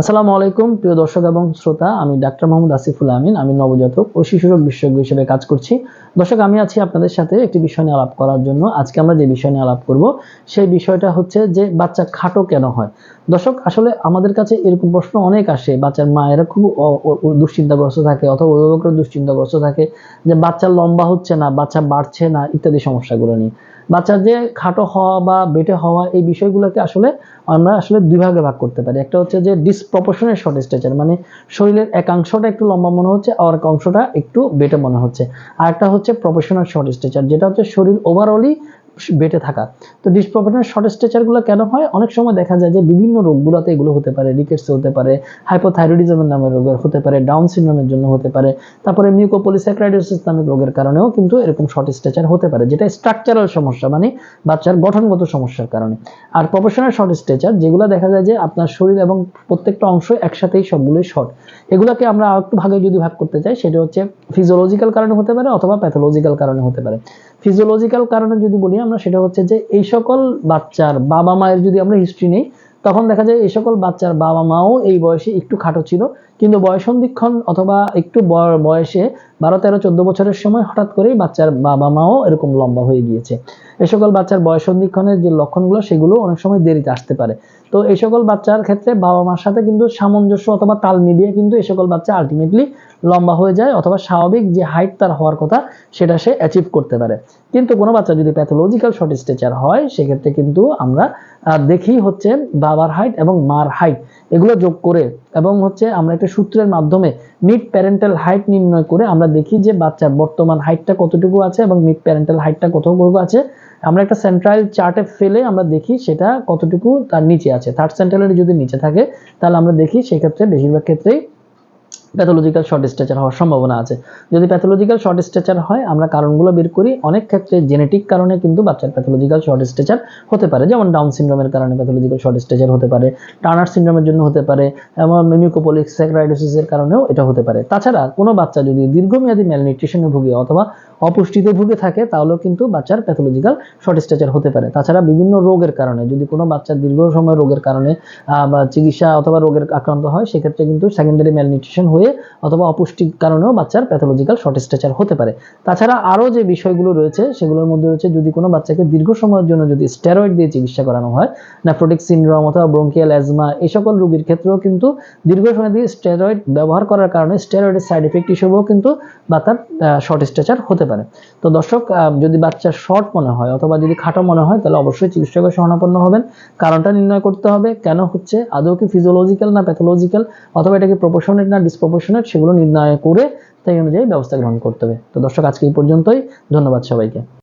আসসালামু আলাইকুম, প্রিয় দর্শক এবং শ্রোতা। আমি ডাক্তার মোহাম্মদ আসিফুল আমিন। আমি নবজাতক ও শিশুরোগ বিশেষজ্ঞ হিসেবে কাজ করছি। দর্শক, আমি আছি আপনাদের সাথে একটি বিষয় নিয়ে আলাপ করার জন্য। আজকে আমরা যে বিষয় নিয়ে আলাপ করব, সেই বিষয়টা হচ্ছে যে বাচ্চা খাটো কেন হয়? দর্শক, আসলে আমাদের কাছে এরকম প্রশ্ন অনেক আসে। বাচ্চার মায়েরা খুব দুশ্চিন্তাগ্রস্ত থাকে অথবা অভিভাবকরা দুশ্চিন্তাগ্রস্ত থাকে যে বাচ্চা লম্বা হচ্ছে না, বাচ্চা বাড়ছে না ইত্যাদি সমস্যাগুলো নিয়ে। বাচ্চার যে খাটো হওয়া বা বেটে হওয়া এই বিষয়গুলোকে আসলে আমরা আসলে দুই ভাগে ভাগ করতে পারি। একটা হচ্ছে যে ডিসপ্রপোর্শনের শর্ট স্ট্রেচার মানে শরীরের একাংশটা একটু লম্বা মনে হচ্ছে আর এক অংশটা একটু বেটে মনে হচ্ছে। আর একটা হচ্ছে প্রফেশনাল শর্ট স্ট্রেচার যেটা হচ্ছে শরীর ওভারঅলই বেটে থাকা। তো ডিসপ্রপোর্শনাল শর্ট স্ট্রেচারগুলো কেন হয়? অনেক সময় দেখা যায় যে বিভিন্ন রোগগুলোতে এগুলো হতে পারে রিকেটস হতে পারে হাইপোথাইরয়েডিজমের নামের রোগের হতে পারে ডাউন সিনড্রোমের জন্য হতে পারে, তারপরে মিউকোপলিস্যাক্রাইডোসিস নামক রোগের কারণেও কিন্তু এরকম শর্ট স্ট্রেচার হতে পারে, যেটা স্ট্রাকচারাল সমস্যা মানে বাচ্চার গঠনগত সমস্যার কারণে। আর প্রফেশনাল শর্ট স্ট্রেচার যেগুলো দেখা যায় যে আপনার শরীর এবং প্রত্যেকটা অংশ একসাথেই সবগুলোই শর্ট এগুলোকে আমরা আরেকটু ভাগে যদি ভাগ করতে চাই, সেটা হচ্ছে ফিজিওলজিক্যাল কারণে হতে পারে অথবা প্যাথোলজিক্যাল কারণে হতে পারে। ফিজিওলজিক্যাল কারণে যদি বলি আমরা, সেটা হচ্ছে যে এই সকল বাচ্চার বাবা মায়ের যদি আমরা হিস্ট্রি নেই, তখন দেখা যায় এই সকল বাচ্চার বাবা মাও এই বয়সে একটু খাটো ছিল। কিন্তু বয়সন্ধিক্ষণ অথবা একটু বয়- বয়সে বারো, তেরো, চোদ্দ বছরের সময় হঠাৎ করেই বাচ্চার বাবা মাও এরকম লম্বা হয়ে গিয়েছে। এই সকল বাচ্চার বয়স সন্ধিক্ষণের যে লক্ষণগুলো, সেগুলো অনেক সময় দেরিতে আসতে পারে। তো এই সকল বাচ্চার ক্ষেত্রে বাবা মার সাথে কিন্তু সামঞ্জস্য অথবা তাল মিলিয়ে কিন্তু এই সকল বাচ্চা আলটিমেটলি লম্বা হয়ে যায় অথবা স্বাভাবিক যে হাইট তার হওয়ার কথা, সেটা সে অ্যাচিভ করতে পারে। কিন্তু কোনো বাচ্চা যদি প্যাথোলজিক্যাল শর্ট স্টেচার হয়, সেক্ষেত্রে কিন্তু আমরা দেখি হচ্ছে বাবার হাইট এবং মার হাইট এগুলো যোগ করে এবং হচ্ছে আমরা একটা সূত্রের মাধ্যমে মিড প্যারেন্টাল হাইট নির্ণয় করে আমরা দেখি যে বাচ্চার বর্তমান হাইটটা কতটুকু আছে এবং মিড প্যারেন্টাল হাইটটা কতটুকু আছে। আমরা একটা সেন্ট্রাল চার্টে ফেলে আমরা দেখি সেটা কতটুকু তার নিচে আছে। থার্ড সেন্ট্রালের যদি নিচে থাকে, তাহলে আমরা দেখি সেক্ষেত্রে বেশিরভাগ ক্ষেত্রেই প্যাথোলজিক্যাল শর্ট স্ট্রেচার হওয়ার সম্ভাবনা আছে। যদি প্যাথোলজিক্যাল শর্ট স্ট্রেচার হয়, আমরা কারণগুলো বের করি। অনেক ক্ষেত্রে জেনেটিক কারণে কিন্তু বাচ্চার প্যাথোলজিক্যাল শর্ট স্ট্রেচার হতে পারে। যেমন ডাউন সিনড্রোমের কারণে প্যাথোলজিক্যাল শর্ট স্ট্রেচার হতে পারে। টার্নার সিন্ড্রোমের জন্য হতে পারে। এবং মিউকোপলিস্যাক্রাইডোসিসের কারণেও এটা হতে পারে। তাছাড়া কোনো বাচ্চা যদি দীর্ঘমেয়াদী ম্যালনিউট্রিশনে ভুগে অথবা অপুষ্টিতে ভুগে থাকে, তাহলেও কিন্তু বাচ্চার প্যাথোলজিক্যাল শর্ট স্ট্রেচার হতে পারে। তাছাড়া বিভিন্ন রোগের কারণে, যদি কোনো বাচ্চা দীর্ঘ সময় রোগের কারণে বা চিকিৎসা অথবা রোগের আক্রান্ত হয়, সেক্ষেত্রে কিন্তু সেকেন্ডারি ম্যালনিউট্রিশন হয়ে অথবা অপুষ্টির কারণেও বাচ্চার প্যাথোলজিক্যাল শর্ট স্ট্রেচার হতে পারে। তাছাড়া আরও যে বিষয়গুলো রয়েছে, সেগুলোর মধ্যে রয়েছে, যদি কোনো বাচ্চাকে দীর্ঘ সময়ের জন্য যদি স্টেরয়েড দিয়ে চিকিৎসা করানো হয় নেফ্রোটিক সিনড্রোম অথবা ব্রঙ্কিয়াল অ্যাজমা এই সকল রোগীর ক্ষেত্রেও কিন্তু দীর্ঘ সময় দিয়ে স্টেরয়েড ব্যবহার করার কারণে স্টেরয়েডের সাইড এফেক্ট হিসেবেও কিন্তু বাচ্চার শর্ট স্ট্রেচার হতে পারে। তো দর্শক যদি বাচ্চা শর্ট মনে হয় অথবা যদি খাটো মনে হয়, তাহলে অবশ্যই চিকিৎসকের শরণাপন্ন হবেন। কারণটা নির্ণয় করতে হবে, কেন হচ্ছে, আদৌ কি ফিজিওলজিক্যাল না প্যাথোলজিক্যাল অথবা এটা কি প্রপোর্শনেট না ডিসপ্রপোর্শনেট সেগুলো নির্ণয় করে তাই অনুযায়ী ব্যবস্থা গ্রহণ করতে হবে। তো দর্শক, আজকে এই পর্যন্তই। ধন্যবাদ সবাইকে।